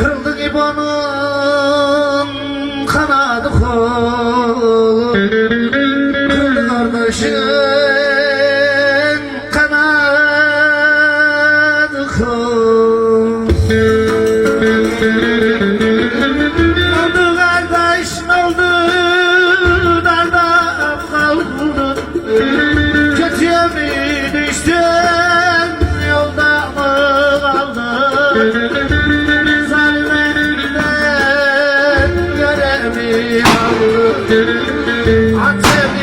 Kırıldı gibonun kanadı kol. Kırıldı kardeşin kanadı kol. Zulmünden göremiyorum Ateş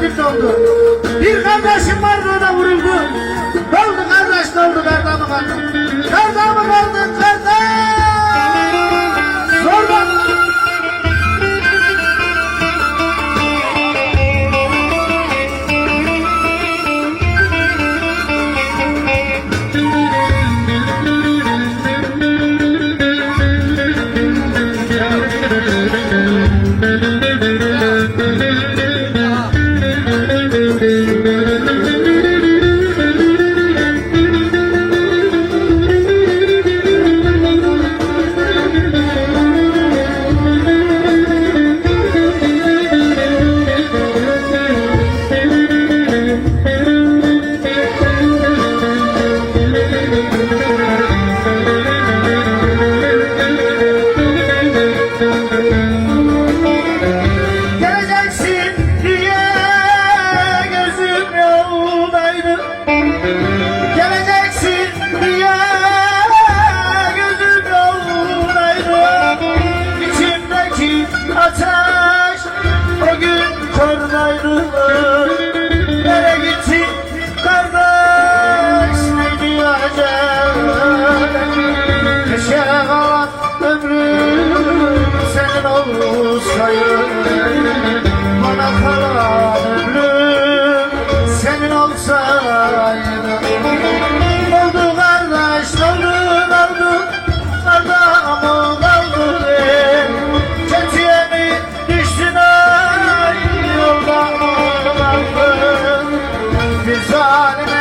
şehit oldu. Bir kardeşim vardı da vuruldu. Doldu kardeş doldu Berdam'ı kaldı. Berdam'ı kaldı kardeş. Zorba. Thank you. gel Keşke kalan ömrüm senin olsaydı senin olsaydı Oldu kardeş oldu kaldı Kardamı kaldı Çetiye mi düştün ay Yolda mı kaldın Bir zalime